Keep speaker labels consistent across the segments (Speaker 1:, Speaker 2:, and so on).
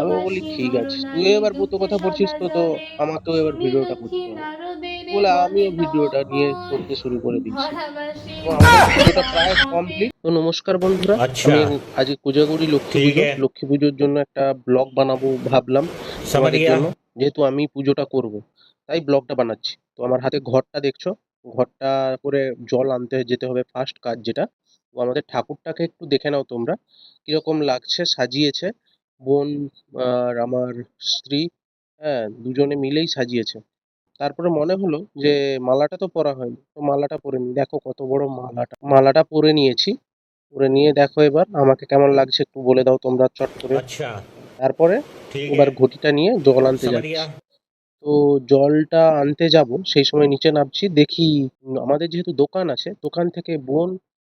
Speaker 1: আমি ঠিক আছে। তুই এবার প্রথম কথা বলছিস তো তো আমাকেও এবার ভিডিওটা করতে হবে। বলে আমিও ভিডিওটা নিয়ে করতে শুরু করে দিচ্ছি। তো নমস্কার বন্ধুরা আমি আজকে কোজাগরি লক্ষ্মী পুজো লক্ষ্মী পুজোর জন্য একটা ব্লগ বানাবো ভাবলাম
Speaker 2: সবার
Speaker 1: জন্য। যেহেতু আমি পুজোটা করব তাই ব্লগটা বানাচ্ছি। তো আমার হাতে ঘরটা দেখছ। ঘরটা করে জল আনতে যেতে হবে ফার্স্ট কাজ যেটা। আমাদের ঠাকুরটাকে একটু দেখে নাও তোমরা। কীরকম লাগছে সাজিয়েছে। বোন আর আমার স্ত্রী হ্যাঁ দুজনে মিলেই সাজিয়েছে। তারপরে মনে হলো যে মালাটা তো পরা হয়নি তো মালাটা পরে নিই দেখো কত বড় মালাটা। মালাটা পরে নিয়েছি। পরে নিয়ে দেখো এবার আমাকে কেমন লাগছে একটু বলে দাও তোমরা চট করে। তারপরে এবার ঘটিটা নিয়ে জল আনতে যাচ্ছি। তো জলটা আনতে যাব সেই সময় নিচে নামছি। দেখি আমাদের যেহেতু দোকান আছে দোকান থেকে বোন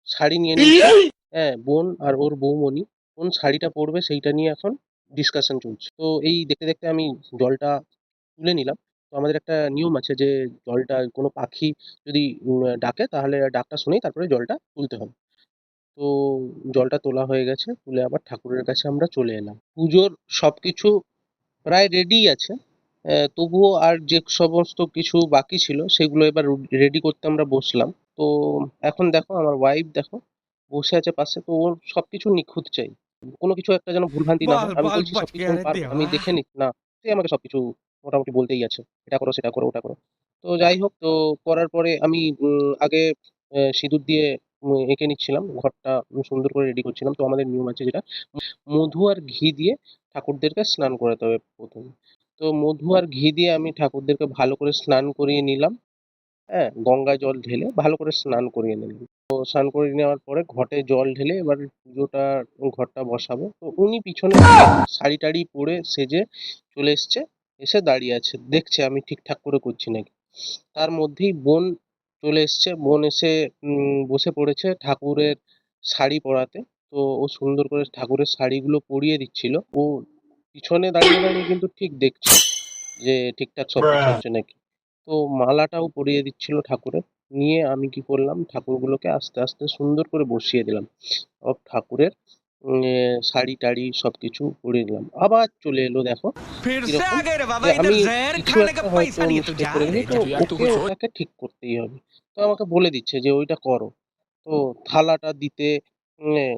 Speaker 1: শাড়ি নিয়ে নিচ্ছে হ্যাঁ বোন আর ওর বৌমণি কোন শাড়িটা পরবে সেইটা নিয়ে এখন ডিসকাশন চলছে। তো এই দেখতে দেখতে আমি জলটা তুলে নিলাম। তো আমাদের একটা নিয়ম আছে যে জলটা কোনো পাখি যদি ডাকে তাহলে ডাকটা শুনেই তারপরে জলটা তুলতে হবে। তো জলটা তোলা হয়ে গেছে তুলে আবার ঠাকুরের কাছে আমরা চলে এলাম। পুজোর সব কিছু প্রায় রেডি আছে। তবুও আর যে সমস্ত কিছু বাকি ছিল সেগুলো এবার রেডি করতে আমরা বসলাম। তো এখন দেখো আমার ওয়াইফ দেখো বসে আছে পাশে তো ওর সবকিছু নিখুঁত চাই। কোনো কিছু একটা যেন ভুলভ্রান্তি না হয়। আমি বলছি সবকিছু আমি দেখে নি না সে আমাকে সবকিছু মোটামুটি বলতেই আছে এটা করো সেটা করো ওটা করো। তো যাই হোক তো করার পরে আমি আগে সিঁদুর দিয়ে এঁকে নিচ্ছিলাম ঘরটা সুন্দর করে রেডি করছিলাম। তো আমাদের নিয়ম আছে যেটা মধু আর ঘি দিয়ে ঠাকুরদেরকে স্নান করাতে হবে প্রথমে। তো মধু আর ঘি দিয়ে আমি ঠাকুরদেরকে ভালো করে স্নান করিয়ে নিলাম। হ্যাঁ গঙ্গা জল ঢেলে ভালো করে স্নান করিয়ে নিলাম তো স্নান করে নেওয়ার পরে ঘটে জল ঢেলে এবার পুজোটা ঘরটা বসাবো। তো উনি পিছনে শাড়ি টাড়ি পরে সেজে চলে এসছে এসে দাঁড়িয়ে আছে। দেখছে আমি ঠিকঠাক করে করছি নাকি? তার মধ্যেই বোন চলে এসছে। বোন এসে উম, বসে পড়েছে ঠাকুরের শাড়ি পরাতে। তো ও সুন্দর করে ঠাকুরের শাড়িগুলো পরিয়ে দিচ্ছিল। ও পিছনে দাঁড়িয়ে দাঁড়িয়ে কিন্তু ঠিক দেখছে যে ঠিকঠাক সব কিছু হচ্ছে নাকি। তো মালাটাও পরিয়ে দিচ্ছিল ঠাকুরের। নিয়ে আমি কি করলাম ঠাকুরগুলোকে আস্তে আস্তে সুন্দর করে বসিয়ে দিলাম। সব ঠাকুরের শাড়ি টাড়ি সব কিছু পরে দিলাম। আবার চলে এলো দেখো আমি ওটাকে ঠিক করতেই হবে। তো আমাকে বলে দিচ্ছে যে ওইটা করো। তো থালাটা দিতে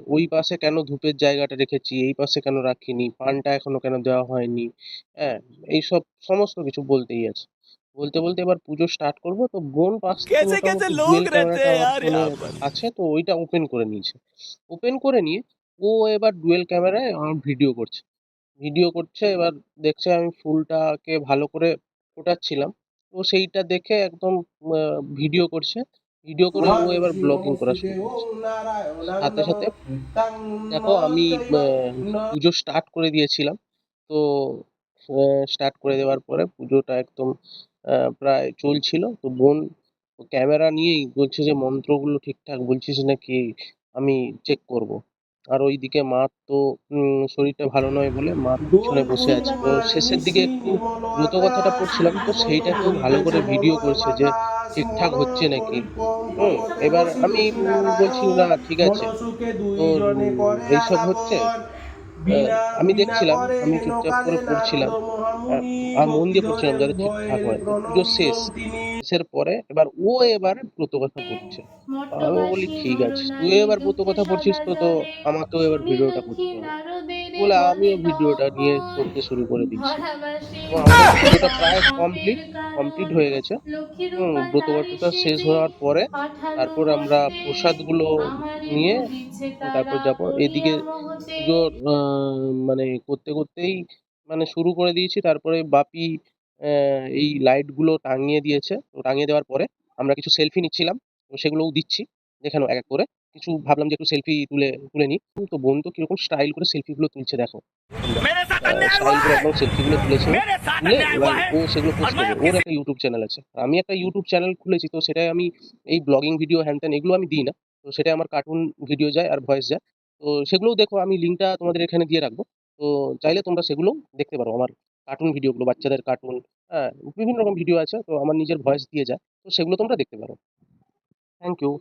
Speaker 1: ওই পাশে কেন ধূপের জায়গাটা রেখেছি এই পাশে কেন রাখিনি পানটা এখনও কেন দেওয়া হয়নি হ্যাঁ এইসব সমস্ত কিছু বলতেই আছে। বলতে বলতে এবার পুজো স্টার্ট করব তো বোন পাশ আছে তো ওইটা ওপেন করে নিয়েছে। ওপেন করে নিয়ে ও এবার ডুয়েল ক্যামেরায় আমার ভিডিও করছে। ভিডিও করছে এবার দেখছে আমি ফুলটাকে ভালো করে ফোটাচ্ছিলাম। তো সেইটা দেখে একদম ভিডিও করছে। ভিডিও করে ও এবার ব্লগিং করা শুরু করছে। সাথে সাথে দেখো আমি পুজো স্টার্ট করে দিয়েছিলাম। তো স্টার্ট করে দেওয়ার পরে পুজোটা একদম প্রায় চলছিল। তো বোন ক্যামেরা নিয়েই বলছে যে, মন্ত্রগুলো ঠিকঠাক বলছিস নাকি? আমি চেক করব। আর ওইদিকে মা তো শরীরটা ভালো নয় বলে মা পিছনে বসে আছে। তো শেষের দিকে একটু দ্রুত কথাটা পড়ছিলাম। তো সেইটাকেও ভালো করে ভিডিও করছে যে, ঠিকঠাক হচ্ছে নাকি? এবার আমি বলছি, না, ঠিক আছে। তো এইসব হচ্ছে। আমি দেখছিলাম আমি চুপচাপ করে পড়ছিলাম। আর মন দিয়ে পড়ছিলাম যাতে ঠিকঠাক হয়। পুজো শেষ। শেষের পরে এবার ও এবার ব্রত কথা পড়ছে আমি বলি ঠিক আছে তুই এবার ব্রত কথা পড়ছিস তো তো আমাকেও এবার ভিডিওটা করতে হবে। বলে আমিও ভিডিওটা নিয়ে করতে শুরু করে দিচ্ছি। ভিডিওটা প্রায় কমপ্লিট কমপ্লিট হয়ে গেছে। হুম ব্রত কথাটা শেষ হওয়ার পরে তারপর আমরা প্রসাদগুলো নিয়ে তারপর যাব। এদিকে মানে করতে করতেই মানে শুরু করে দিয়েছি। তারপরে বাপি এই লাইটগুলো টাঙিয়ে দিয়েছে। তো টাঙিয়ে দেওয়ার পরে আমরা কিছু সেলফি নিচ্ছিলাম। তো সেগুলোও দিচ্ছি। দেখে এক এক করে। কিছু ভাবলাম যে একটু সেলফি তুলে তুলে নিই। তো বোন তো কীরকম স্টাইল করে সেলফিগুলো তুলছে দেখো। সেলফিগুলো তুলেছে। তুলে
Speaker 3: এবং
Speaker 1: ও সেগুলো পোস্ট করবে ওর একটা ইউটিউব চ্যানেল আছে। আমি একটা ইউটিউব চ্যানেল খুলেছি তো সেটাই আমি এই ব্লগিং ভিডিও হ্যান ত্যান এগুলো আমি দিই না। তো সেটাই আমার কার্টুন ভিডিও যায় আর ভয়েস যায়। তো সেগুলোও দেখো আমি লিঙ্কটা তোমাদের এখানে দিয়ে রাখব। তো চাইলে তোমরা সেগুলো দেখতে পারো আমার কার্টুন ভিডিওগুলো বাচ্চাদের কার্টুন হ্যাঁ বিভিন্ন রকম ভিডিও আছে, তো আমার নিজের ভয়েস দিয়ে যায়, তো সেগুলো তোমরা দেখতে পারো। Thank you